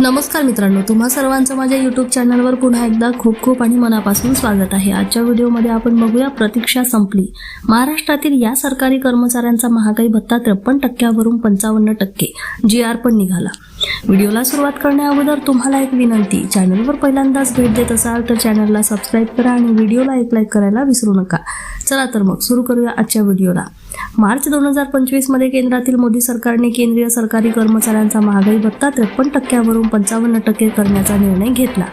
नमस्कार मित्रांनो तुम्हा सर्वांचं माझ्या यूट्यूब चॅनलवर पुन्हा एकदा खूप खूप आणि मनापासून स्वागत आहे. आजच्या व्हिडिओमध्ये आपण बघूया प्रतीक्षा संपली. महाराष्ट्रातील या सरकारी कर्मचाऱ्यांचा महागाई भत्ता त्रेपन्न टक्क्यावरून पंचावन्न टक्के. जी आर पण निघाला. व्हिडिओला सुरुवात करण्याअगोदर तुम्हाला एक विनंती चॅनलवर पहिल्यांदाच भेट देत असाल तर चॅनलला सबस्क्राईब करा आणि व्हिडिओला एक लाईक करायला विसरू नका. चला तर मग सुरू करूया आजच्या व्हिडिओला. मार्च दोन हजार पंचवीसमध्ये केंद्रातील मोदी सरकारने केंद्रीय सरकारी कर्मचाऱ्यांचा महागाई भत्ता त्रेपन्न टक्क्यावरून पंचावन्न टक्के करण्याचा निर्णय घेतला.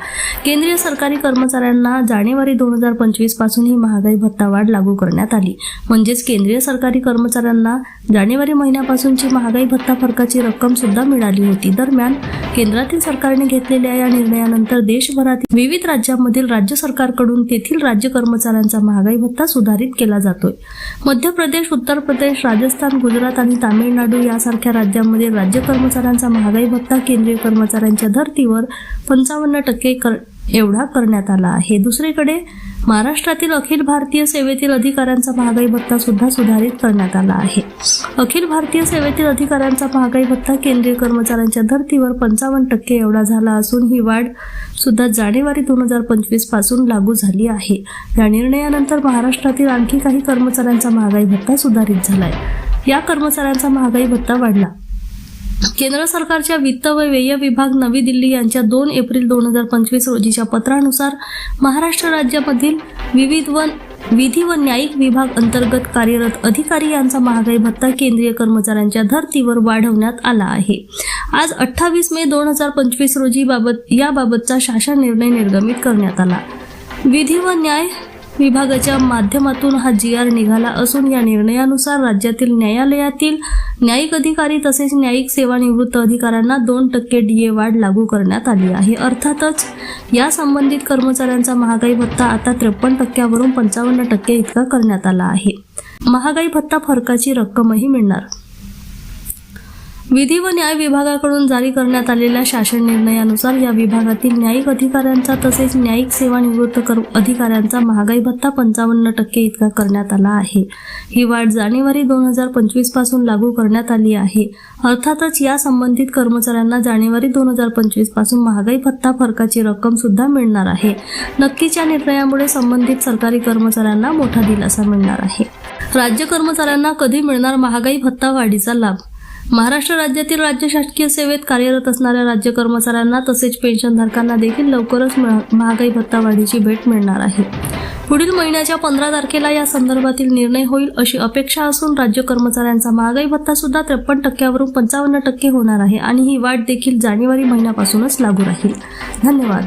केंद्रीय सरकारी कर्मचाऱ्यांना जानेवारी दोन हजार पंचवीसपासून ही महागाई भत्ता वाढ लागू करण्यात आली. म्हणजेच केंद्रीय सरकारी कर्मचाऱ्यांना जानेवारी महिन्यापासूनची महागाई भत्ता फरकाची रक्कम सुद्धा मिळाली होती. दरम्यान केंद्रातील सरकारने घेतलेल्या या निर्णयानंतर देशभरातील विविध राज्यांमधील राज्य सरकारकडून तेथील राज्य कर्मचाऱ्यांचा महागाई भत्ता सुधारित केला जातोय. मध्य प्रदेश उत्तर प्रदेश राजस्थान गुजरात आणि तामिळनाडू यासारख्या राज्यांमध्ये राज्य कर्मचाऱ्यांचा महागाई भत्ता केंद्रीय कर्मचाऱ्यांच्या धर्तीवर पंचावन्न टक्के कर एवढा करण्यात आला आहे. दुसरीकडे महाराष्ट्रातील अखिल भारतीय सेवेतील अधिकाऱ्यांचा महागाई भत्ता सुद्धा सुधारित करण्यात आला आहे. अखिल भारतीय सेवेतील अधिकाऱ्यांचा महागाई भत्ता केंद्रीय कर्मचाऱ्यांच्या धर्तीवर पंचावन्न टक्के एवढा झाला असून ही वाढ सुद्धा जानेवारी दोन हजार पंचवीसपासून लागू झाली आहे. या निर्णयानंतर महाराष्ट्रातील आणखी काही कर्मचाऱ्यांचा महागाई भत्ता सुधारित झालाय. या कर्मचाऱ्यांचा महागाई भत्ता वाढला. केंद्र सरकारच्या वित्त व व्यय विभाग नवी दिल्ली यांच्या दोन एप्रिल दोन हजार पंचवीस रोजीच्या पत्रानुसार महाराष्ट्र राज्यामधील विविध व विधी व न्यायिक विभाग अंतर्गत कार्यरत अधिकारी यांचा महागाई भत्ता केंद्रीय कर्मचाऱ्यांच्या धर्तीवर वाढवण्यात आला आहे. आज अठ्ठावीस मे दोन हजार पंचवीस रोजी बाबत याबाबतचा शासन निर्णय निर्गमित करण्यात आला. विधी व न्याय विभागाच्या माध्यमातून हा जी आर निघाला असून या निर्णयानुसार राज्यातील न्यायालयातील न्यायिक अधिकारी तसेच न्यायिक सेवानिवृत्त अधिकाऱ्यांना दोन टक्के डी ए वाढ लागू करण्यात आली आहे. अर्थातच या संबंधित कर्मचाऱ्यांचा महागाई भत्ता आता त्रेपन्न टक्क्यावरून पंचावन्न टक्के इतका करण्यात आला आहे. महागाई भत्ता फरकाची रक्कमही मिळणार. विधी व न्याय विभागाकडून जारी करण्यात आलेल्या शासन निर्णयानुसार या विभागातील न्यायिक अधिकाऱ्यांचा तसेच न्यायिक सेवानिवृत्त कर अधिकाऱ्यांचा महागाई भत्ता पंचावन्न टक्के इतका करण्यात आला आहे. ही वाढ जानेवारी दोन हजार पंचवीसपासून लागू करण्यात आली आहे. अर्थातच या संबंधित कर्मचाऱ्यांना जानेवारी दोन हजार पंचवीसपासून महागाई भत्ता फरकाची रक्कम सुद्धा मिळणार आहे. नक्कीच्या निर्णयामुळे संबंधित सरकारी कर्मचाऱ्यांना मोठा दिलासा मिळणार आहे. राज्य कर्मचाऱ्यांना कधी मिळणार महागाई भत्ता वाढीचा लाभ? महाराष्ट्र राज्यातील राज्य शासकीय सेवेत कार्यरत असणाऱ्या राज्य कर्मचाऱ्यांना तसेच पेन्शनधारकांना देखील लवकरच महा- महागाई भत्ता वाढीची भेट मिळणार आहे. पुढील महिन्याच्या पंधरा तारखेला या संदर्भातील निर्णय होईल अशी अपेक्षा असून राज्य कर्मचाऱ्यांचा महागाई भत्ता सुद्धा त्रेपन्न टक्क्यावरून पंचावन्न टक्के होणार आहे आणि ही वाढ देखील जानेवारी महिन्यापासूनच लागू राहील. धन्यवाद.